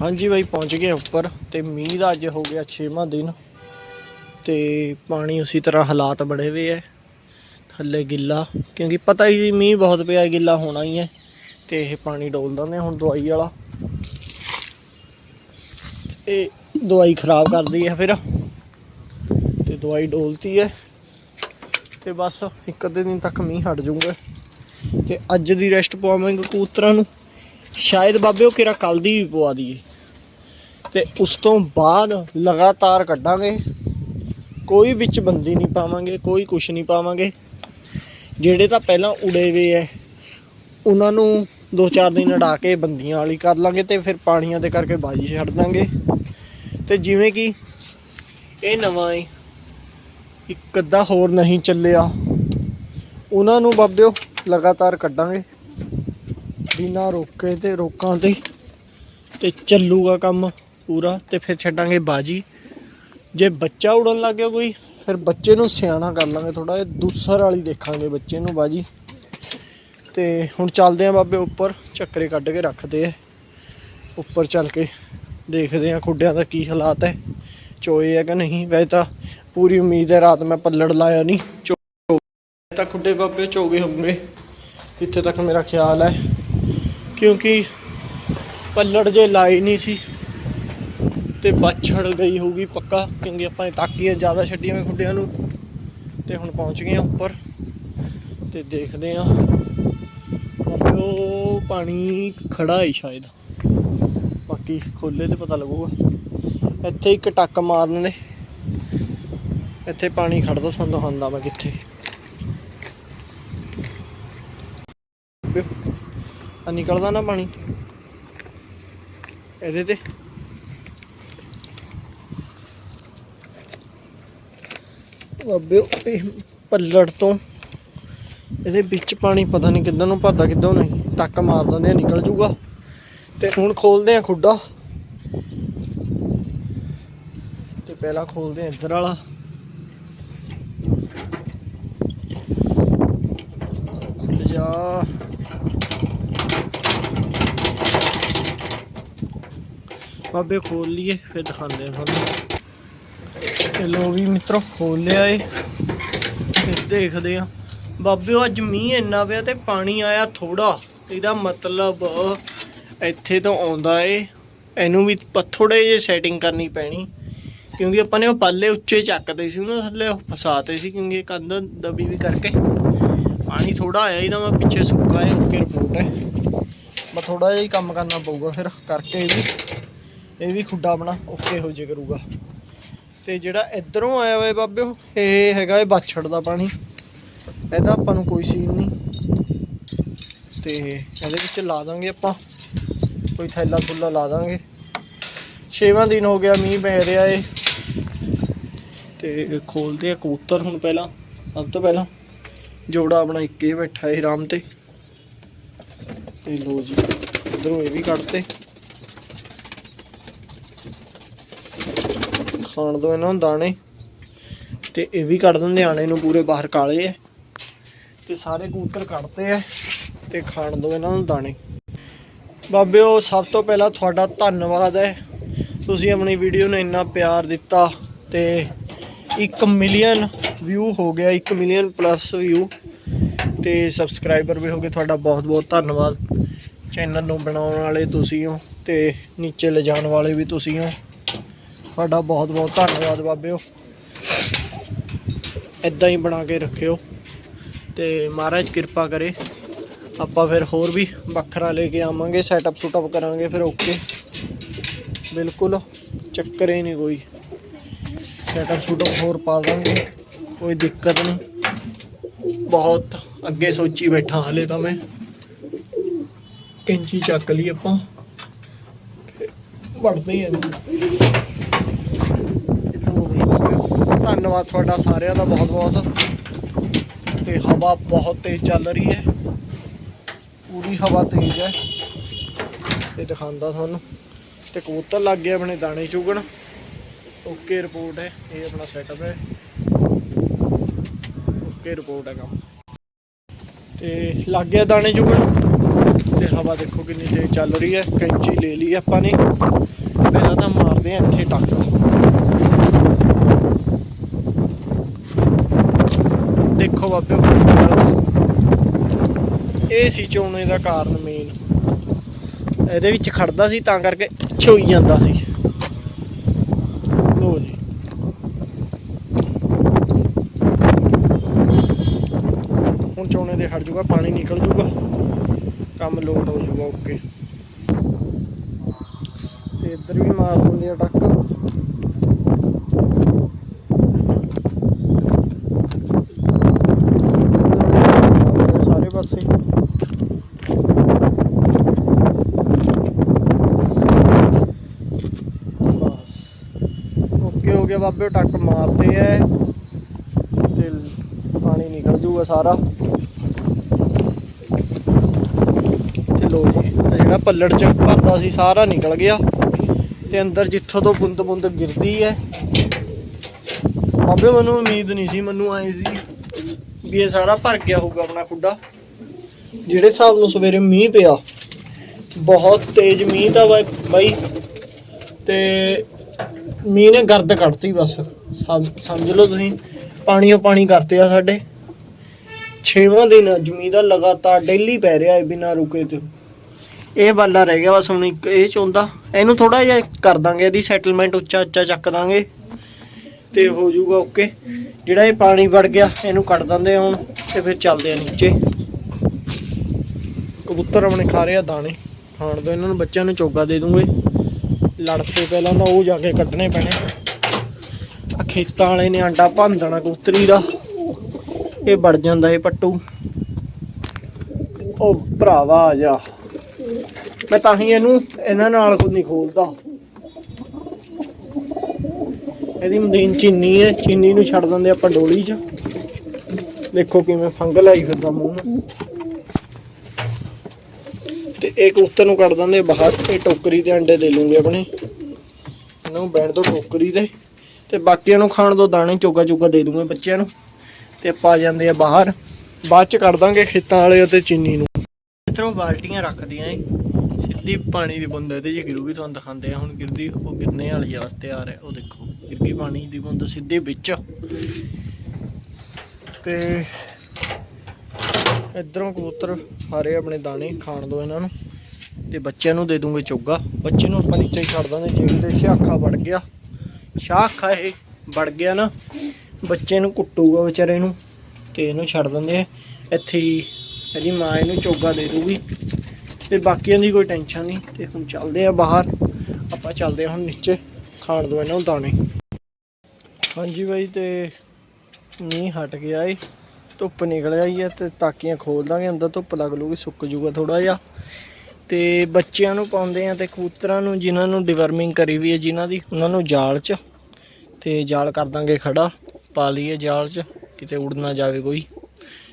ਹਾਂਜੀ ਬਾਈ, ਪਹੁੰਚ ਗਏ ਉੱਪਰ ਤੇ ਮੀਂਹ ਦਾ ਅੱਜ ਹੋ ਗਿਆ 6ਵਾਂ ਦਿਨ ਤੇ ਪਾਣੀ ਉਸੇ ਤਰ੍ਹਾਂ ਹਾਲਾਤ ਬਣੇ ਹੋਏ ਐ, ਥੱਲੇ ਗਿੱਲਾ, ਕਿਉਂਕਿ ਪਤਾ ਹੀ ਮੀਂਹ ਬਹੁਤ ਪਿਆ, ਗਿੱਲਾ ਹੋਣਾ ਹੀ ਹੈ ਤੇ ਇਹ ਪਾਣੀ ਡੋਲ ਦਿੰਦੇ ਹੁਣ ਦਵਾਈ ਵਾਲਾ। ਇਹ ਦਵਾਈ ਖਰਾਬ ਕਰਦੀ ਹੈ ਫਿਰ, ਤੇ ਦਵਾਈ ਡੋਲਤੀ ਹੈ ਤੇ ਬਸ ਇੱਕ ਅੱਧੇ ਦਿਨ ਤੱਕ ਮੀਂਹ ਹਟ ਜਾਊਗਾ ਤੇ ਅੱਜ ਦੀ ਰੈਸਟ ਪਾਵਾਂਗੇ ਕੂਤਰਾਂ ਨੂੰ। ਸ਼ਾਇਦ ਬਾਬੇ ਉਹ ਕਿਰਾ ਕੱਲ ਦੀ ਵੀ ਪਵਾ ਦਈਏ। ਤੇ ਉਸ ਤੋਂ ਬਾਅਦ ਲਗਾਤਾਰ ਕੱਢਾਂਗੇ। ਕੋਈ ਵਿੱਚ ਬੰਦੀ ਨਹੀਂ ਪਾਵਾਂਗੇ, ਕੋਈ ਕੁਛ ਨਹੀਂ ਪਾਵਾਂਗੇ। ਜਿਹੜੇ ਤਾਂ ਪਹਿਲਾਂ ਉੜੇ ਵੇ ਐ, ਉਹਨਾਂ ਨੂੰ ਦੋ ਚਾਰ ਦਿਨ ਅੜਾ ਕੇ ਬੰਦੀਆਂ ਵਾਲੀ ਕਰ ਲਾਂਗੇ ਤੇ ਫਿਰ ਪਾਣੀਆਂ ਦੇ ਕਰਕੇ ਬਾਜੀ ਛੱਡ ਦਾਂਗੇ। ਤੇ ਜਿਵੇਂ ਕਿ ਇਹ ਨਵਾਂ ਏ, ਇੱਕ ਅੱਧਾ ਹੋਰ ਨਹੀਂ ਚੱਲਿਆ। ਉਹਨਾਂ ਨੂੰ ਬਾਬਿਓ ਲਗਾਤਾਰ ਕੱਢਾਂਗੇ। ਬਿਨਾਂ ਰੋਕੇ ਤੇ ਰੋਕਾਂ ਤੇ ਤੇ ਚੱਲੂਗਾ ਕੰਮ ਪੂਰਾ ਤੇ ਫਿਰ ਛੱਡਾਂਗੇ ਬਾਜੀ। ਜੇ ਬੱਚਾ ਉੜਨ ਲੱਗ ਗਿਆ ਕੋਈ, ਫਿਰ ਬੱਚੇ ਨੂੰ ਸਿਆਣਾ ਕਰ ਲਾਂਗੇ ਥੋੜਾ ਜਿਹਾ, ਦੂਸਰ ਵਾਲੀ ਦੇਖਾਂਗੇ ਬੱਚੇ ਨੂੰ ਬਾਜੀ। ਤੇ ਹੁਣ ਚੱਲਦੇ ਆਂ ਬਾਬੇ ਉੱਪਰ, ਚੱਕਰੇ ਕੱਢ ਕੇ ਰੱਖਦੇ ਆ। ਉੱਪਰ ਚੱਲ ਕੇ ਦੇਖਦੇ ਆ ਖੁੱਡਿਆਂ ਦਾ ਕੀ ਹਾਲਾਤ ਹੈ, ਚੋਏ ਹੈ ਕਿ ਨਹੀਂ। ਵੈਸੇ ਤਾਂ ਪੂਰੀ ਉਮੀਦ ਹੈ ਰਾਤ ਮੈਂ ਪੱਲੜ ਲਾਇਆ ਨਹੀਂ। ਚੋ ਤਾਂ ਖੁੱਡੇ ਬਾਬੇ ਚੋਗੇ ਹੋਣਗੇ। ਇੱਥੇ ਤੱਕ ਮੇਰਾ ਖਿਆਲ ਹੈ। ਕਿਉਂਕਿ ਪੱਲੜ ਜੇ ਲਾਈ ਨਹੀਂ ਸੀ ਤੇ ਬਛੜ ਗਈ ਹੋਊਗੀ ਪੱਕਾ, ਕਿਉਂਕਿ ਆਪਾਂ ਨੇ ਤਾਕੀਆਂ ਜ਼ਿਆਦਾ ਛੱਡੀਆਂ ਵੇ ਖੁੱਡਿਆਂ ਨੂੰ ਤੇ ਹੁਣ ਪਹੁੰਚ ਗਏ ਆ ਉੱਪਰ ਤੇ ਦੇਖਦੇ ਆ ਉਹ ਪਾਣੀ ਖੜਾ ਹੈ ਸ਼ਾਇਦ। ਬਾਕੀ ਖੋਲੇ ਤੇ ਪਤਾ ਲੱਗੂਗਾ। ਇੱਥੇ ਇੱਕ ਟੱਕ ਮਾਰਨ ਨੇ। ਇੱਥੇ ਪਾਣੀ ਖੜਦਾ ਸਾਨੂੰ ਦਿਖਾਉਂਦਾ ਮੈਂ ਕਿੱਥੇ। ਆ ਨਿਕਲਦਾ ਨਾ ਪਾਣੀ। ਇਹਦੇ ਤੇ। ਬਾਬੇ, ਇਹ ਪੱਲੜ ਤੋਂ ਇਹਦੇ ਵਿੱਚ ਪਾਣੀ ਪਤਾ ਨਹੀਂ ਕਿੱਦਾਂ ਨੂੰ ਭਰਦਾ ਕਿੱਦਾਂ ਨਹੀਂ। ਟੱਕ ਮਾਰ ਦਿੰਦੇ ਆ, ਨਿਕਲ ਜੂਗਾ। ਤੇ ਹੁਣ ਖੋਲਦੇ ਆ ਖੁੱਡਾ। ਤੇ ਪਹਿਲਾਂ ਖੋਲਦੇ ਆ ਇੱਧਰ ਵਾਲਾ। ਜਾ। ਬਾਬੇ ਖੋਲ ਲਈਏ, ਫਿਰ ਦਿਖਾਉਂਦੇ ਆ ਤੁਹਾਨੂੰ। ਤੇ ਲੋ ਵੀ ਮਿੱਤਰੋ ਖੋਲ ਲਿਆ ਏ। ਤੇ ਦੇਖਦੇ ਆ ਬਾਬਿਓ ਅੱਜ ਮੀਂਹ ਇੰਨਾ ਪਿਆ ਤੇ ਪਾਣੀ ਆਇਆ ਥੋੜਾ ਇਹਦਾ ਮਤਲਬ ਇੱਥੇ ਤੋਂ ਆਉਂਦਾ ਏ। ਇਹਨੂੰ ਵੀ ਥੋੜੇ ਜਿਹੇ ਸੈਟਿੰਗ ਕਰਨੀ ਪੈਣੀ। ਕਿਉਂਕਿ ਆਪਾਂ ਨੇ ਉਹ ਪੱਲੇ ਉੱਚੇ ਚੱਕਦੇ ਸੀ, ਉਹਨਾਂ ਥੱਲੇ ਫਸਾਤੇ ਸੀ, ਕਿਉਂਕਿ ਕੰਧ ਦਬੀ ਵੀ ਕਰਕੇ। ਪਾਣੀ ਥੋੜਾ ਆਇਆ, ਇਹਦਾ ਮੈਂ ਪਿੱਛੇ ਸੁੱਕਾ ਹੈ ਓਕੇ ਰਿਪੋਰਟ ਹੈ ਮੈਂ ਥੋੜਾ ਜਿਹਾ ਹੀ ਕੰਮ ਕਰਨਾ ਪਊਗਾ ਫਿਰ, ਕਰਕੇ ਇਹ ਵੀ ਇਹ ਵੀ ਖੁੱਡਾ ਆਪਣਾ ਓਕੇ ਹੋ ਜੇ ਕਰੂਗਾ। ਤੇ ਜਿਹੜਾ ਇਧਰੋਂ ਆਇਆ ਹੋਇਆ ਬਾਬਿਓ ਇਹ ਹੈਗਾ ਇਹ ਬਾਛੜ ਦਾ ਪਾਣੀ। ਇਹਦਾ ਆਪਾਂ ਨੂੰ ਕੋਈ ਸੀਨ ਨਹੀਂ। ਤੇ ਇਹਦੇ ਵਿੱਚ ਲਾ ਦਾਂਗੇ ਆਪਾਂ। ਕੋਈ ਥੈਲਾ ਥੁੱਲਾ ਲਾ ਦਾਂਗੇ। 6ਵਾਂ ਦਿਨ ਹੋ ਗਿਆ, ਮੀਂਹ ਪੈ ਰਿਹਾ ਏ। ਤੇ ਖੋਲਦੇ ਆ ਕਬੂਤਰ ਹੁਣ ਪਹਿਲਾਂ, ਸਭ ਤੋਂ ਪਹਿਲਾਂ। ਜੋੜਾ ਆਪਣਾ ਇੱਕ ਹੀ ਬੈਠਾ ਏ, ਆਰਾਮ ਤੇ। ਤੇ ਲੋ ਜੀ, ਇਧਰੋਂ ਇਹ ਵੀ ਕੱਢਤੇ। ਖਾਣ ਦੋ ਇਹਨਾਂ ਨੂੰ ਦਾਣੇ। ਤੇ ਇਹ ਵੀ ਕੱਢ ਦਿੰਦੇ ਆਣੇ ਨੂੰ ਪੂਰੇ ਬਾਹਰ ਕਾਲੇ ਐ ਤੇ ਸਾਰੇ ਕਬੂਤਰ ਕੱਢਦੇ ਐ ਤੇ ਖਾਣ ਦੋ ਇਹਨਾਂ ਨੂੰ ਦਾਣੇ। ਬਾਬਿਓ, ਸਭ ਤੋਂ ਪਹਿਲਾਂ ਤੁਹਾਡਾ ਧੰਨਵਾਦ ਹੈ। ਤੁਸੀਂ ਆਪਣੀ ਵੀਡੀਓ ਨੂੰ ਇੰਨਾ ਪਿਆਰ ਦਿੱਤਾ ਤੇ 1 ਮਿਲੀਅਨ ਵਿਊ ਹੋ ਗਿਆ 1 ਮਿਲੀਅਨ ਪਲੱਸ ਵਿਊ ਤੇ ਸਬਸਕ੍ਰਾਈਬਰ ਵੀ ਹੋ ਗਏ, ਤੁਹਾਡਾ ਬਹੁਤ ਬਹੁਤ ਧੰਨਵਾਦ। ਚੈਨਲ ਨੂੰ ਬਣਾਉਣ ਵਾਲੇ ਤੁਸੀਂ ਹੋ ਤੇ ਨੀਚੇ ਲਿਜਾਣ ਵਾਲੇ ਵੀ ਤੁਸੀਂ ਹੋ। ਤੁਹਾਡਾ ਬਹੁਤ ਬਹੁਤ ਧੰਨਵਾਦ ਬਾਬਿਓ। ਇਦਾਂ ਹੀ ਬਣਾ ਕੇ ਰੱਖਿਓ। ਤੇ ਮਹਾਰਾਜ ਕਿਰਪਾ ਕਰੇ। ਆਪਾਂ ਫਿਰ ਹੋਰ ਵੀ ਵੱਖਰਾ ਲੈ ਕੇ ਆਵਾਂਗੇ ਸੈਟਅਪ ਸੁਟਅਪ ਕਰਾਂਗੇ ਫਿਰ ਓਕੇ ਬਿਲਕੁਲ ਚੱਕਰ ਹੀ ਨਹੀਂ ਕੋਈ। ਸੈਟਅਪ ਸੁਟਅਪ ਹੋਰ ਪਾ ਦਾਂਗੇ, ਕੋਈ ਦਿੱਕਤ ਨਹੀਂ। ਬਹੁਤ ਅੱਗੇ ਸੋਚੀ ਬੈਠਾ ਹਲੇ ਤਾਂ ਮੈਂ। ਕੈਂਚੀ ਚੱਕ ਲਈ ਆਪਾਂ। ਵੜਦੇ ਹੀ ਆ ਇਹਨੂੰ। ਧੰਨਵਾਦ ਤੁਹਾਡਾ ਸਾਰਿਆਂ ਦਾ ਬਹੁਤ ਬਹੁਤ। ਤੇ ਹਵਾ ਬਹੁਤ ਤੇਜ਼ ਚੱਲ ਰਹੀ ਹੈ। ਪੂਰੀ ਹਵਾ ਤੇਜ਼ ਹੈ। ਤੇ ਦਿਖਾਉਂਦਾ ਤੁਹਾਨੂੰ। ਤੇ ਕਬੂਤਰ ਲੱਗ ਗਏ ਆਪਣੇ ਦਾਣੇ ਚੁਗਣ। ਓਕੇ ਰਿਪੋਰਟ ਹੈ। ਇਹ ਆਪਣਾ ਸੈਟਅਪ ਹੈ। ਓਕੇ ਰਿਪੋਰਟ ਹੈ ਕੰਮ। ਤੇ ਲੱਗ ਗਿਆ ਦਾਣੇ ਚੁਗਣ। ਤੇ ਹਵਾ ਦੇਖੋ ਕਿੰਨੀ ਤੇਜ਼ ਚੱਲ ਰਹੀ ਹੈ। ਕੈਂਚੀ ਲੈ ਲਈ ਆਪਾਂ ਨੇ। ਪਹਿਲਾਂ ਤਾਂ ਮਾਰਦੇ ਆ ਇੱਥੇ ਟੱਕ। ਦੇਖੋ ਬਾਬਿਓ ਇਹ ਸੀ ਚੋਣੇ ਦਾ ਕਾਰਨ ਮੇਨ ਇਹਦੇ ਵਿੱਚ ਖੜਦਾ ਸੀ, ਤਾਂ ਕਰਕੇ ਛੋਈ ਜਾਂਦਾ ਸੀ। ਲੋ ਜੀ। ਹੁਣ ਚੋਣੇ ਦੇ ਖੜ ਜੂਗਾ, ਪਾਣੀ ਨਿਕਲ ਜੂਗਾ। ਕੰਮ ਲੋਡ ਹੋ ਜੂਗਾ ਓਕੇ ਤੇ ਇੱਧਰ ਵੀ ਮਾਰ ਦਿੰਦੇ ਆ ਟੱਕ ਸਾਰੇ ਪਾਸੇ ਬਸ ਓਕੇ ਹੋ ਗਿਆ ਬਾਬੇ, ਟੱਕ ਮਾਰਦੇ ਐ ਤੇ ਪਾਣੀ ਨਿਕਲ ਜੂਗਾ ਸਾਰਾ। ਤੇ ਲੋ ਜੀ ਜਿਹੜਾ ਪੱਲੜ ਚ ਭਰਦਾ ਸੀ, ਸਾਰਾ ਨਿਕਲ ਗਿਆ ਤੇ ਅੰਦਰ ਜਿੱਥੋਂ ਤੋਂ ਬੁੰਦ ਬੁੰਦ ਗਿਰਦੀ ਹੈ ਬਾਬੇ, ਮੈਨੂੰ ਉਮੀਦ ਨਹੀਂ ਸੀ, ਮੈਨੂੰ ਆਏ ਸੀ ਵੀ ਇਹ ਸਾਰਾ ਭਰ ਗਿਆ ਹੋਊਗਾ ਆਪਣਾ ਖੁੱਡਾ। ਜਿਹੜੇ ਹਿਸਾਬ ਨੂੰ ਸਵੇਰੇ ਮੀਂਹ ਪਿਆ, ਬਹੁਤ ਤੇਜ਼ ਮੀਂਹ ਤਾਂ ਬਾਈ- ਬਾਈ। ਤੇ ਮੀਂਹ ਨੇ ਗਰਦ ਕੱਢਤੀ ਬਸ। ਸਮ- ਸਮਝ ਲਓ ਤੁਸੀਂ ਪਾਣੀ ਓ ਪਾਣੀ ਕਰਤੇ ਆ ਸਾਡੇ। ਛੇਵਾਂ ਦਿਨ ਅੱਜ ਮੀਂਹ ਦਾ ਲਗਾਤਾਰ ਡੇਲੀ ਪੈ ਰਿਹਾ ਹੈ ਬਿਨਾਂ ਰੁਕੇ ਤੇ। ਇਹ ਬਾਲਾ ਰਹਿ ਗਿਆ ਬਸ ਹੁਣ ਇੱਕ ਇਹ ਚੋਂਦਾ। ਇਹਨੂੰ ਥੋੜਾ ਜਿਹਾ ਕਰ ਦਾਂਗੇ, ਇਹਦੀ ਸੈਟਲਮੈਂਟ ਉੱਚਾ ਉੱਚਾ ਚੱਕ ਦਾਂਗੇ। ਤੇ ਹੋ ਜਾਊਗਾ ਓਕੇ। ਜਿਹੜਾ ਇਹ ਪਾਣੀ ਵੜ ਗਿਆ, ਇਹਨੂੰ ਕੱਢ ਦਿੰਦੇ ਆ ਹੁਣ ਤੇ ਫਿਰ ਚੱਲਦੇ ਆ ਨੀਚੇ। ਕਬੂਤਰ ਆਪਣੇ ਖਾ ਰਹੇ ਆ ਦਾਣੇ। ਖਾਣ ਦੋ, ਇਹਨਾਂ ਨੂੰ ਬੱਚਿਆਂ ਨੂੰ ਚੋਗਾ ਦੇ ਦੂੰਗੇ। ਲੜ ਪਏ ਪਹਿਲਾਂ ਤਾਂ ਉਹ ਜਾ ਕੇ ਕੱਢਣੇ ਪੈਣੇ। ਆ ਖੇਤਾਂ ਵਾਲੇ ਨੇ ਆਂਡਾ ਭੰਨ ਦੇਣਾ ਕਬੂਤਰੀ ਦਾ। ਇਹ ਵੜ ਜਾਂਦਾ ਇਹ ਪੱਟੂ। ਉਹ ਭਰਾਵਾ ਆ ਜਾ। ਮੈਂ ਤਾਂ ਹੀ ਇਹਨੂੰ ਇਹਨਾਂ ਨਾਲ ਖੁਦ ਨਹੀਂ ਖੋਲਦਾ। ਇਹਦੀ ਮਦੀਨ ਚੀਨੀ ਹੈ, ਚੀਨੀ ਨੂੰ ਛੱਡ ਦਿੰਦੇ ਆਪਾਂ ਡੋਲੀ 'ਚ। ਦੇਖੋ ਕਿਵੇਂ ਫੰਗ ਆਈ ਫਿਰਦਾ ਮੂੰਹ ਨੂੰ। ਤੇ ਇਹ ਕਬੂਤਰ ਨੂੰ ਕੱਢ ਦਿੰਦੇ ਬਾਹਰ ਇਹ ਟੋਕਰੀ ਤੇ ਅੰਡੇ ਦੇ ਲੂੰਗੇ ਆਪਣੇ। ਇਹਨੂੰ ਬੈਠ ਦੋ ਟੋਕਰੀ ਤੇ ਤੇ ਬਾਕੀਆਂ ਨੂੰ ਖਾਣ ਦੋ ਦਾਣੇ ਚੋਗਾ ਚੋਗਾ ਦੇ ਦੂੰਗੇ ਬੱਚਿਆਂ ਨੂੰ। ਤੇ ਪਾ ਜਾਂਦੇ ਆ ਬਾਹਰ। ਬਾਅਦ ਚ ਕੱਢ ਦਾਂਗੇ ਖੇਤਾਂ ਵਾਲੇ ਅਤੇ ਚੀਨੀ ਨੂੰ। ਇਧਰੋਂ ਬਾਲਟੀਆਂ ਰੱਖਦੀਆਂ ਏ। ਸਿੱਧੀ ਪਾਣੀ ਦੀ ਬੂੰਦ ਇਹਦੇ 'ਚ ਗਿਰੂਗੀ ਤੁਹਾਨੂੰ ਦਿਖਾਉਂਦੇ ਆ। ਹੁਣ ਗਿਰਦੀ ਉਹ ਗਿਰਨੇ ਵਾਲੀ ਰਸਤੇ ਆ ਰਿਹਾ ਉਹ ਦੇਖੋ। ਗਿਰ ਪਾਣੀ ਦੀ ਬੂੰਦ ਸਿੱਧੇ ਵਿੱਚ। ਤੇ ਇਧਰੋਂ ਕਬੂਤਰ ਹਾਰੇ ਆਪਣੇ ਦਾਣੇ ਖਾਣ ਦੋ ਇਹਨਾਂ ਨੂੰ ਤੇ ਬੱਚਿਆਂ ਨੂੰ ਦੇ ਦੂੰਗੇ ਚੋਗਾ। ਬੱਚੇ ਨੂੰ ਆਪਾਂ ਨੀਚੇ ਹੀ ਛੱਡ ਦਾਂਗੇ, ਜੇ ਕਿਤੇ ਸ਼ਾਖਾ ਵੜ ਗਿਆ। ਸ਼ਾਖਾ ਇਹ ਵੜ ਗਿਆ ਨਾ, ਬੱਚੇ ਨੂੰ ਕੁੱਟੂਗਾ ਵਿਚਾਰੇ ਨੂੰ ਤੇ ਇਹਨੂੰ ਛੱਡ ਦਿੰਦੇ ਆ। ਇੱਥੇ ਹੀ ਇਹਦੀ ਮਾਂ ਇਹਨੂੰ ਚੋਗਾ ਦੇ ਦੂਗੀ। ਤੇ ਬਾਕੀਆਂ ਦੀ ਕੋਈ ਟੈਨਸ਼ਨ ਨਹੀਂ ਤੇ ਹੁਣ ਚੱਲਦੇ ਆ ਬਾਹਰ। ਆਪਾਂ ਚੱਲਦੇ ਆ ਹੁਣ ਨੀਚੇ, ਖਾਣ ਦੋ ਇਹਨਾਂ ਨੂੰ ਦਾਣੇ। ਹਾਂਜੀ ਬਾਈ, ਤੇ ਮੀਂਹ ਹਟ ਗਿਆ ਏ। ਧੁੱਪ ਨਿਕਲ ਆਈ ਹੈ ਤੇ ਤਾਕੀਆਂ ਖੋਲ ਦਾਂਗੇ, ਅੰਦਰ ਧੁੱਪ ਲੱਗ ਲੂਗੀ, ਸੁੱਕ ਜੂਗਾ ਥੋੜਾ ਜਿਹਾ। ਤੇ ਬੱਚਿਆਂ ਨੂੰ ਪਾਉਂਦੇ ਆ ਤੇ ਕਬੂਤਰਾਂ ਨੂੰ, ਜਿਨ੍ਹਾਂ ਨੂੰ ਡਿਵਰਮਿੰਗ ਕਰੀ ਵੀ ਹੈ ਜਿਨ੍ਹਾਂ ਦੀ, ਉਹਨਾਂ ਨੂੰ ਜਾਲ 'ਚ। ਤੇ ਜਾਲ ਕਰ ਦਾਂਗੇ ਖੜਾ, ਪਾ ਲਈਏ ਜਾਲ 'ਚ, ਕਿਤੇ ਉੜ ਨਾ ਜਾਵੇ ਕੋਈ।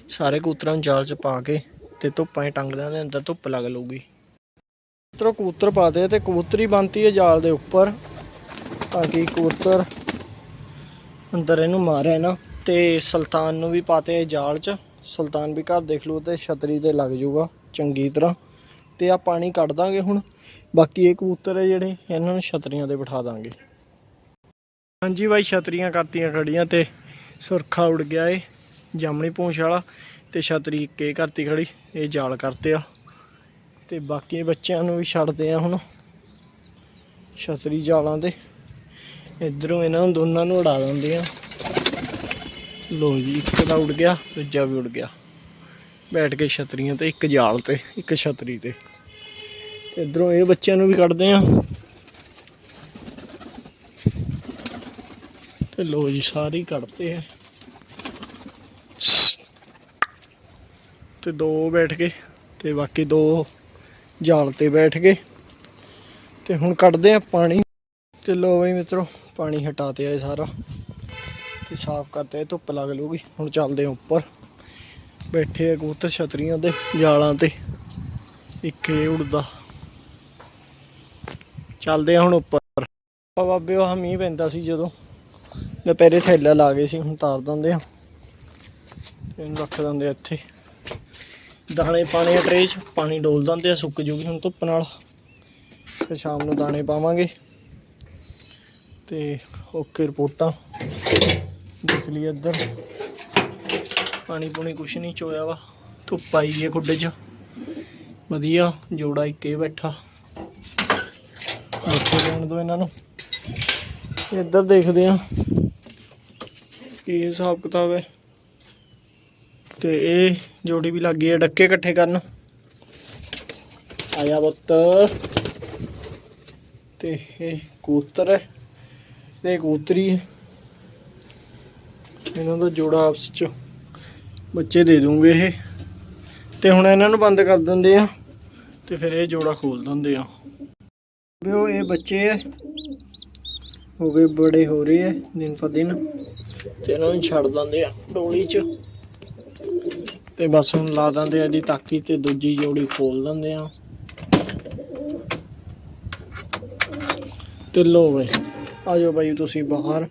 ਸਾਰੇ ਕਬੂਤਰਾਂ ਨੂੰ ਜਾਲ 'ਚ ਪਾ ਕੇ ਤੇ ਧੁੱਪਾਂ 'ਚ ਟੰਗ ਦਿੰਦੇ ਅੰਦਰ ਧੁੱਪ ਲੱਗ ਲੂਗੀ। ਕਬੂਤਰੋਂ ਕਬੂਤਰ ਪਾਦੇ ਤੇ ਕਬੂਤਰੀ ਬੰਨਤੀ ਹੈ ਜਾਲ ਦੇ ਉੱਪਰ, ਤਾਂ ਕਿ ਕਬੂਤਰ ਅੰਦਰ ਇਹਨੂੰ ਮਾਰੇ ਨਾ। ਤੇ ਸੁਲਤਾਨ ਨੂੰ ਵੀ ਪਾਤੇ ਜਾਲ 'ਚ। ਸੁਲਤਾਨ ਵੀ ਘਰ ਦੇਖ ਲਓ ਤੇ ਛਤਰੀ ਤੇ ਲੱਗ ਜਾਊਗਾ ਚੰਗੀ ਤਰ੍ਹਾਂ। ਤੇ ਆ ਪਾਣੀ ਕੱਢ ਦਾਂਗੇ ਹੁਣ। ਬਾਕੀ ਇਹ ਕਬੂਤਰ ਹੈ ਜਿਹੜੇ, ਇਹਨਾਂ ਨੂੰ ਛਤਰੀਆਂ ਤੇ ਬਿਠਾ ਦਾਂਗੇ। ਹਾਂਜੀ ਬਾਈ, ਛਤਰੀਆਂ ਕਰਤੀਆਂ ਖੜੀਆਂ ਤੇ ਸੁਰਖਾ ਉੜ ਗਿਆ ਏ, ਜਾਮਣੀ ਪੂੰਛ ਵਾਲਾ। ਤੇ ਛਤਰੀ ਕੇ ਕਰਤੀ ਖੜੀ, ਇਹ ਜਾਲ ਕਰਤੇ ਆ। ਤੇ ਬਾਕੀ ਬੱਚਿਆਂ ਨੂੰ ਵੀ ਛੱਡਦੇ ਆ ਹੁਣ। ਛਤਰੀ ਜਾਲਾਂ ਤੇ। ਇਧਰੋਂ ਇਹਨਾਂ ਨੂੰ ਦੋਨਾਂ ਨੂੰ ਉਡਾ ਦਿੰਦੇ ਆ। ਲੋ ਜੀ, ਇੱਕ ਤਾਂ ਉੱਡ ਗਿਆ, ਦੂਜਾ ਵੀ ਉੱਡ ਗਿਆ। ਬੈਠ ਕੇ ਛਤਰੀਆਂ ਤੇ, ਇੱਕ ਜਾਲ ਤੇ, ਇੱਕ ਛਤਰੀ ਤੇ। ਤੇ ਇਧਰੋਂ ਇਹ ਬੱਚਿਆਂ ਨੂੰ ਵੀ ਕੱਢਦੇ ਆ। ਤੇ ਲੋ ਜੀ, ਸਾਰੇ ਹੀ ਕੱਢਤੇ ਆ। ਤੇ ਦੋ ਬੈਠ ਗਏ, ਤੇ ਬਾਕੀ ਦੋ ਜਾਲ ਤੇ ਬੈਠ ਗਏ। ਤੇ ਹੁਣ ਕੱਢਦੇ ਆ ਪਾਣੀ। ਤੇ ਲੋ ਬਈ ਮਿੱਤਰੋ, ਪਾਣੀ ਹਟਾਤੇ ਆ ਸਾਰਾ। ਤੇ ਸਾਫ਼ ਕਰਤੇ ਆ, ਧੁੱਪ ਲੱਗ ਲੂਗੀ ਹੁਣ ਚੱਲਦੇ ਆ ਉੱਪਰ। ਬੈਠੇ ਆ ਕਬੂਤਰ ਛਤਰੀਆਂ ਤੇ ਜਾਲਾਂ ਤੇ। ਇੱਕ ਇਹ ਉੜਦਾ ਚੱਲਦੇ ਆ ਹੁਣ ਉੱਪਰ। ਬਾਬੇ ਉਹ ਮੀਂਹ ਪੈਂਦਾ ਸੀ ਜਦੋਂ। ਦੁਪਹਿਰੇ ਥੈਲਾ ਲਾ ਗਏ ਸੀ ਹੁਣ ਤਾਰ ਦਿੰਦੇ ਆ ਇਹਨੂੰ ਰੱਖ ਦਿੰਦੇ ਆ ਇੱਥੇ। ਦਾਣੇ ਪਾਣੇ ਆ ਟਰੇ 'ਚ ਪਾਣੀ ਡੋਲ ਦਿੰਦੇ ਆ ਸੁੱਕ ਜੂਗੀ ਹੁਣ ਧੁੱਪ ਨਾਲ। ਫਿਰ ਸ਼ਾਮ ਨੂੰ ਦਾਣੇ ਪਾਵਾਂਗੇ। ਤੇ ਓਕੇ ਰਿਪੋਰਟਾਂ। ਦੇਖ ਲਈ ਇੱਧਰ। ਪਾਣੀ ਪੂਣੀ ਕੁਛ ਨਹੀਂ ਚੋਇਆ ਵਾ। ਧੁੱਪ ਆਈ ਹੈ ਖੁੱਡੇ 'ਚ। ਵਧੀਆ, ਜੋੜਾ ਇੱਕੇ ਬੈਠਾ। ਇੱਥੇ ਰਹਿਣ ਦੋ ਇਹਨਾਂ ਨੂੰ। ਇੱਧਰ ਦੇਖਦੇ ਆ ਕੀ ਹਿਸਾਬ ਕਿਤਾਬ ਹੈ। ਤੇ ਇਹ ਜੋੜੀ ਵੀ ਲੱਗੀ ਹੈ ਡੱਕੇ ਇਕੱਠੇ ਕਰਨ। ਆਇਆ ਬੱਤ ਤੇ ਇਹ ਕੂਤਰ ਹੈ। ਤੇ ਇਹ ਕਬੂਤਰੀ ਹੈ। ਇਹਨਾਂ ਦਾ ਜੋੜਾ ਆਪਸ ਚ ਬੱਚੇ ਦੇ ਦੂੰਗੇ ਇਹ। ਤੇ ਹੁਣ ਇਹਨਾਂ ਨੂੰ ਬੰਦ ਕਰ ਦਿੰਦੇ ਆ ਤੇ ਫਿਰ ਇਹ ਜੋੜਾ ਖੋਲ ਦਿੰਦੇ ਆ। ਵੀ ਉਹ ਇਹ ਬੱਚੇ ਹੈ ਹੋ ਗਏ ਬੜੇ ਹੋ ਰਹੇ ਹੈ ਦਿਨ ਪਰ ਦਿਨ। ਤੇ ਇਹਨਾਂ ਨੂੰ ਛੱਡ ਦਿੰਦੇ ਆ ਡੋਲੀ 'ਚ। ਤੇ ਬਸ ਹੁਣ ਲਾ ਦਿੰਦੇ ਆ ਇਹਦੀ ਤਾਕੀ ਤੇ ਦੂਜੀ ਜੋੜੀ ਖੋਲ ਦਿੰਦੇ ਆ। ਤੇ ਲੋ ਬਈ, ਆ ਜਾਓ ਬਾਈ ਤੁਸੀਂ ਬਾਹਰ।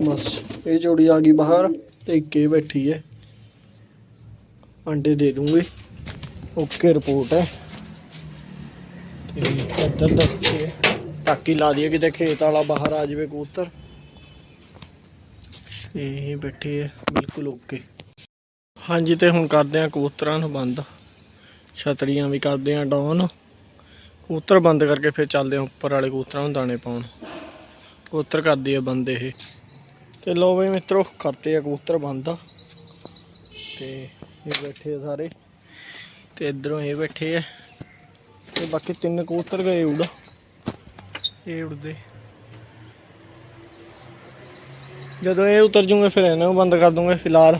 ਬਸ, ਇਹ ਜੋੜੀ ਆ ਗਈ ਬਾਹਰ ਤੇ ਇੱਕ ਬੈਠੀ ਹੈ ਅੰਡੇ ਦੇ ਦੂੰਗੇ। ਓਕੇ, ਰਿਪੋਰਟ ਹੈ ਤੇ ਇੱਧਰ ਦੇਖੀਏ ਟਾਕੀ ਲਾ ਦਈਏ ਕਿਤੇ ਖੇਤ ਵਾਲਾ ਬਾਹਰ ਆ ਜਾਵੇ ਕਬੂਤਰ। ਇਹ ਬੈਠੇ ਹੈ ਬਿਲਕੁਲ ਓਕੇ। ਹਾਂਜੀ, ਤੇ ਹੁਣ ਕਰਦੇ ਆ ਕਬੂਤਰਾਂ ਨੂੰ ਬੰਦ। ਛਤਰੀਆਂ ਵੀ ਕਰਦੇ ਆ ਡਾਊਨ। ਕਬੂਤਰ ਬੰਦ ਕਰਕੇ ਫਿਰ ਚੱਲਦੇ ਆ ਉੱਪਰ ਵਾਲੇ ਕਬੂਤਰਾਂ ਨੂੰ ਦਾਣੇ ਪਾਉਣ। ਕਬੂਤਰ ਕਰਦੇ ਆ ਬੰਦ ਇਹ। ਤੇ ਲੋ ਬਈ ਮਿੱਤਰੋ ਕਰਤੇ ਆ ਕਬੂਤਰ ਬੰਦ ਤੇ ਇਹ ਬੈਠੇ ਆ ਸਾਰੇ। ਤੇ ਇਧਰੋਂ ਇਹ ਬੈਠੇ ਆ। ਤੇ ਬਾਕੀ ਤਿੰਨ ਕਬੂਤਰ ਗਏ ਉੜ। ਇਹ ਉੜਦੇ। ਜਦੋਂ ਇਹ ਉਤਰ ਜੂਗੇ, ਫਿਰ ਇਹਨਾਂ ਨੂੰ ਬੰਦ ਕਰ ਦੂੰਗੇ ਫਿਲਹਾਲ।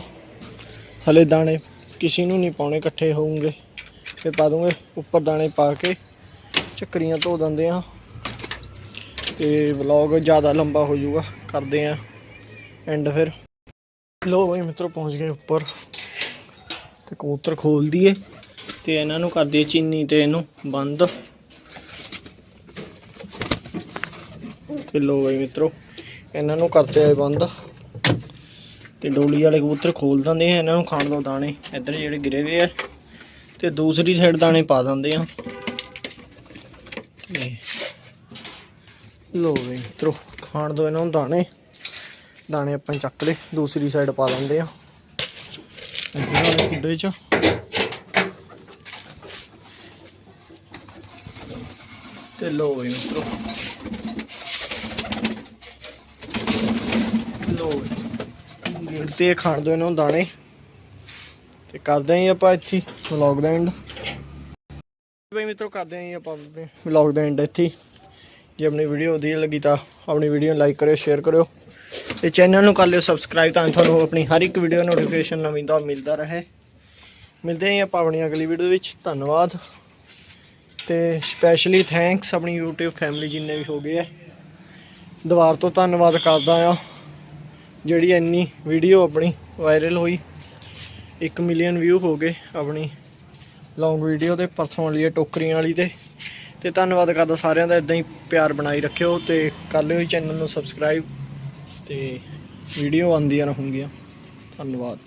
ਹਲੇ ਦਾਣੇ ਕਿਸੇ ਨੂੰ ਨਹੀਂ ਪਾਉਣੇ, ਇਕੱਠੇ ਹੋਣਗੇ ਫਿਰ ਪਾ ਦੂੰਗੇ, ਉੱਪਰ ਦਾਣੇ ਪਾ ਕੇ ਚੱਕਰੀਆਂ ਧੋ ਦਿੰਦੇ ਆ। ਤੇ ਵਲੌਗ ਜ਼ਿਆਦਾ ਲੰਬਾ ਹੋ ਜਾਊਗਾ। ਕਰਦੇ ਆ। ਐਂਡ ਫਿਰ ਲੋ ਬਈ ਮਿੱਤਰੋ ਪਹੁੰਚ ਗਏ ਉੱਪਰ। ਤੇ ਕਬੂਤਰ ਖੋਲ ਦਈਏ ਤੇ ਇਹਨਾਂ ਨੂੰ ਕਰ ਦਈਏ ਚੀਨੀ ਤੇ ਇਹਨੂੰ ਬੰਦ। ਤੇ ਲੋ ਬਈ ਮਿੱਤਰੋ, ਇਹਨਾਂ ਨੂੰ ਕਰਤੇ ਆਏ ਬੰਦ। ਤੇ ਡੋਲੀ ਵਾਲੇ ਕਬੂਤਰ ਖੋਲ ਦਿੰਦੇ ਆ, ਇਹਨਾਂ ਨੂੰ ਖਾਣ ਦੋ ਦਾਣੇ। ਇੱਧਰ ਜਿਹੜੇ ਗਿਰੇ ਹੋਏ ਆ, ਤੇ ਦੂਸਰੀ ਸਾਈਡ ਦਾਣੇ ਪਾ ਦਿੰਦੇ ਆ। ਤੇ ਲੋ ਬਈ ਮਿੱਤਰੋ, ਖਾਣ ਦੋ ਇਹਨਾਂ ਨੂੰ ਦਾਣੇ। ਦਾਣੇ ਆਪਾਂ ਚੱਕ ਲਏ, ਦੂਸਰੀ ਸਾਈਡ ਪਾ ਲੈਂਦੇ ਆ ਇੱਧਰ ਕੁੱਡੇ 'ਚ। ਤੇ ਲੋ ਬਈ ਮਿੱਤਰੋ। ਲੋ ਤੇ ਖਾਣ ਦੋ ਇਹਨਾਂ ਨੂੰ ਦਾਣੇ। ਤੇ ਕਰਦੇ ਆਂ ਆਪਾਂ ਇੱਥੇ ਵਲੌਗ ਦਾ ਐਂਡ ਬਈ ਮਿੱਤਰੋ, ਕਰਦੇ ਆਂ ਆਪਾਂ ਵਲੌਗ ਦਾ ਐਂਡ ਇੱਥੇ। ਜੇ ਆਪਣੀ ਵੀਡੀਓ ਵਧੀਆ ਲੱਗੀ ਤਾਂ ਆਪਣੀ ਵੀਡੀਓ ਨੂੰ ਲਾਈਕ ਕਰਿਓ ਸ਼ੇਅਰ ਕਰਿਓ। ਤੇ ਚੈਨਲ ਨੂੰ ਕਰ ਲਿਓ ਸਬਸਕ੍ਰਾਈਬ ਤਾਂ ਤੁਹਾਨੂੰ ਆਪਣੀ ਹਰ ਇੱਕ ਵੀਡੀਓ ਨੋਟੀਫਿਕੇਸ਼ਨ ਨਵੀਂ ਦਾ ਮਿਲਦਾ ਰਹੇ। ਮਿਲਦੇ ਹਾਂ ਆਪਾਂ ਆਪਣੀ ਅਗਲੀ ਵੀਡੀਓ ਵਿੱਚ। ਧੰਨਵਾਦ। ਤੇ ਸਪੈਸ਼ਲੀ ਥੈਂਕਸ ਆਪਣੀ YouTube ਫੈਮਿਲੀ ਜਿੰਨੇ ਵੀ ਹੋ ਗਏ ਆ। ਦੁਬਾਰ ਤੋਂ ਧੰਨਵਾਦ ਕਰਦਾ ਆ ਜਿਹੜੀ ਇੰਨੀ ਵੀਡੀਓ ਆਪਣੀ ਵਾਇਰਲ ਹੋਈ। 1 ਮਿਲੀਅਨ ਵਿਊ ਹੋ ਗਏ ਆਪਣੀ ਲੌਂਗ ਵੀਡੀਓ ਤੇ, ਪਰਸੋਂ ਵਾਲੀ ਟੋਕਰੀਆਂ ਵਾਲੀ ਤੇ। ਤੇ ਧੰਨਵਾਦ ਕਰਦਾ ਸਾਰਿਆਂ ਦਾ ਇਦਾਂ ਹੀ ਪਿਆਰ ਬਣਾਈ ਰੱਖਿਓ ਤੇ ਕਰ ਲਿਓ ਚੈਨਲ ਨੂੰ ਸਬਸਕ੍ਰਾਈਬ। ਤੇ ਵੀਡੀਓ ਆਉਂਦੀਆਂ ਰਹੂੰਗੀਆਂ। ਧੰਨਵਾਦ।